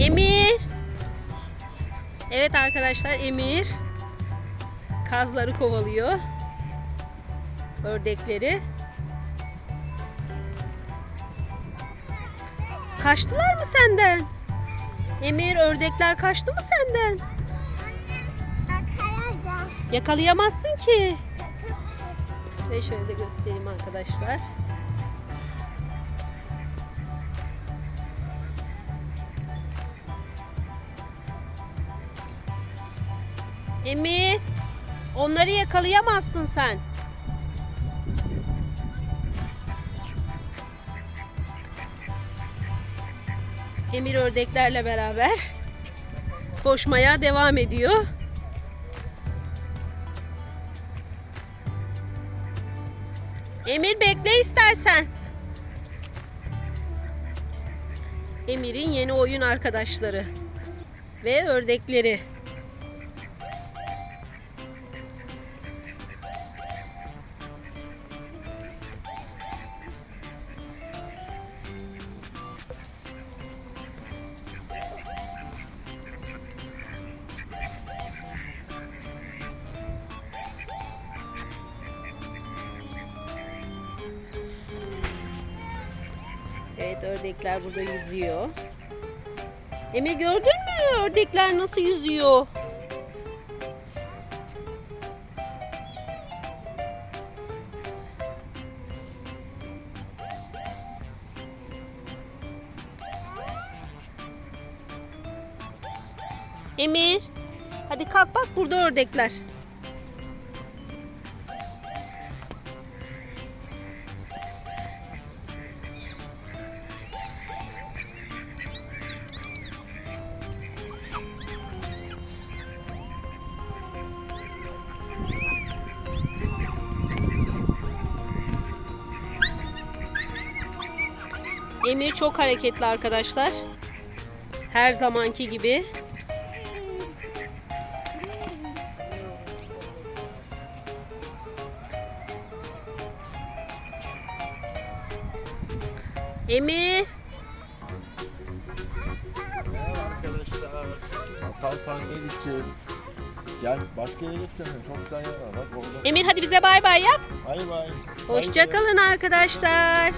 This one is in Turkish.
Emir. Evet arkadaşlar Emir kazları kovalıyor. Ördekleri. Kaçtılar mı senden? Emir ördekler kaçtı mı senden? Bakaracağım. Yakalayamazsın ki. Ve şöyle göstereyim arkadaşlar. Emir, onları yakalayamazsın sen. Emir ördeklerle beraber koşmaya devam ediyor. Emir bekle istersen. Emir'in yeni oyun arkadaşları ve ördekleri. Evet ördekler burada yüzüyor. Emir gördün mü ördekler nasıl yüzüyor? Emir, hadi kalk bak burada ördekler. Emir çok hareketli arkadaşlar. Her zamanki gibi. Emir. Masal Park'a gideceğiz. Gel başka yere gitmeyelim. Çok güzel yer var. Bak orada. Emir hadi bize bay bay yap. Bay bay. Hoşçakalın arkadaşlar.